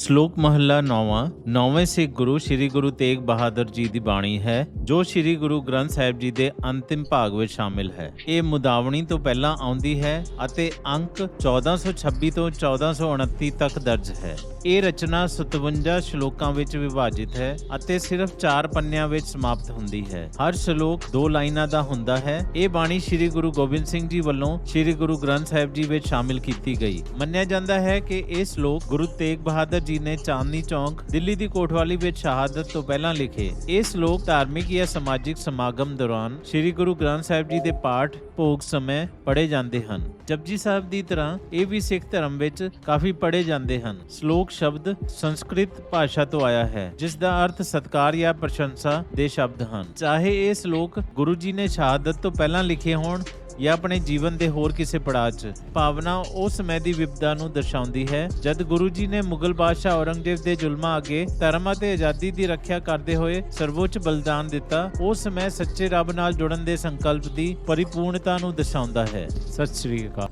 ਸ਼ਲੋਕ ਮਹੱਲਾ 9ਵਾਂ ਨੌਵੇਂ ਸਿੱਖ ਗੁਰੂ ਸ੍ਰੀ ਗੁਰੂ ਤੇਗ ਬਹਾਦਰ ਜੀ ਦੀ ਬਾਣੀ ਹੈ, ਜੋ ਸ੍ਰੀ ਗੁਰੂ ਗ੍ਰੰਥ ਸਾਹਿਬ ਜੀ ਦੇ ਅੰਤਿਮ ਭਾਗ ਵਿੱਚ ਸ਼ਾਮਿਲ ਹੈ। ਇਹ ਮੁਦਾਵਣੀ ਤੋਂ ਪਹਿਲਾਂ ਆਉਂਦੀ ਹੈ ਅਤੇ ਅੰਕ 1426 ਤੋਂ 1429 ਤੱਕ ਦਰਜ ਹੈ। ਇਹ ਰਚਨਾ 57 ਸ਼ਲੋਕਾਂ ਵਿੱਚ ਵਿਭਾਜਿਤ ਹੈ ਅਤੇ ਸਿਰਫ 4 ਪੰਨਿਆਂ ਵਿੱਚ ਸਮਾਪਤ ਹੁੰਦੀ ਹੈ। ਹਰ ਸ਼ਲੋਕ ਦੋ ਲਾਈਨਾਂ ਦਾ ਹੁੰਦਾ ਹੈ। ਇਹ ਬਾਣੀ ਸ੍ਰੀ ਗੁਰੂ ਗੋਬਿੰਦ ਸਿੰਘ ਜੀ ਵੱਲੋਂ ਸ੍ਰੀ ਗੁਰੂ ਗ੍ਰੰਥ ਸਾਹਿਬ ਜੀ ਵਿੱਚ ਸ਼ਾਮਿਲ ਕੀਤੀ ਗਈ। ਮੰਨਿਆ ਜਾਂਦਾ ਹੈ ਕਿ ਇਹ ਸ਼ਲੋਕ ਗੁਰੂ ਤੇਗ ਬਹਾਦਰ ਜੀ ਨੇ ਚਾਂਦਨੀ ਚੌਂਕ, ਦਿੱਲੀ ਦੀ ਕੋਠਵਾਲੀ ਵਿੱਚ ਸ਼ਹਾਦਤ ਤੋਂ ਪਹਿਲਾਂ ਲਿਖੇ। ਇਹ ਸ਼ਲੋਕ ਧਾਰਮਿਕ ਜਾਂ ਸਮਾਜਿਕ ਸਮਾਗਮ ਦੌਰਾਨ ਸ੍ਰੀ ਗੁਰੂ ਗ੍ਰੰਥ ਸਾਹਿਬ ਜੀ ਦੇ ਪਾਠ ਭੋਗ ਸਮੇਂ ਪੜ੍ਹੇ ਜਾਂਦੇ ਹਨ। ਜਪਜੀ ਸਾਹਿਬ ਦੀ ਤਰ੍ਹਾਂ ਇਹ ਵੀ ਸਿੱਖ ਧਰਮ ਵਿੱਚ ਕਾਫੀ ਪੜ੍ਹੇ ਜਾਂਦੇ ਹਨ। ਸ਼ਲੋਕ ਸ਼ਬਦ ਸੰਸਕ੍ਰਿਤ ਭਾਸ਼ਾ ਤੋਂ ਆਇਆ ਹੈ, ਜਿਸ ਦਾ ਅਰਥ ਸਤਕਾਰ ਜਾਂ ਪ੍ਰਸ਼ੰਸਾ ਦੇ ਸ਼ਬਦ ਹਨ। ਚਾਹੇ ਇਹ ਸ਼ਲੋਕ ਗੁਰੂ ਜੀ ਨੇ ਸ਼ਹਾਦਤ ਤੋਂ ਪਹਿਲਾਂ ਲਿਖੇ ਹੋਣ ਜਾਂ ਆਪਣੇ ਜੀਵਨ ਦੇ ਹੋਰ ਕਿਸੇ ਪੜਾਅ 'ਚ। ਭਾਵਨਾ ਉਸ ਸਮੇਂ ਦੀ ਵਿਪਦਾ ਨੂੰ ਦਰਸਾਉਂਦੀ ਹੈ, ਜਦ ਗੁਰੂ ਜੀ ਨੇ ਮੁਗਲ ਬਾਦਸ਼ਾਹ ਔਰੰਗਜ਼ੇਬ ਦੇ ਜ਼ੁਲਮਾਂ ਅੱਗੇ ਧਰਮ ਅਤੇ ਆਜ਼ਾਦੀ ਦੀ ਰੱਖਿਆ ਕਰਦੇ ਹੋਏ ਸਰਵੋੱਚ ਬਲਿਦਾਨ ਦਿੱਤਾ ਉਸ ਸਮੇਂ ਸੱਚੇ ਰੱਬ ਨਾਲ ਜੁੜਨ ਦੇ ਸੰਕਲਪ ਦੀ ਪਰਿਪੂਰਨਤਾ ਨੂੰ ਦਰਸਾਉਂਦਾ ਹੈ। ਸਤਿ ਸ੍ਰੀ ਅਕਾਲ।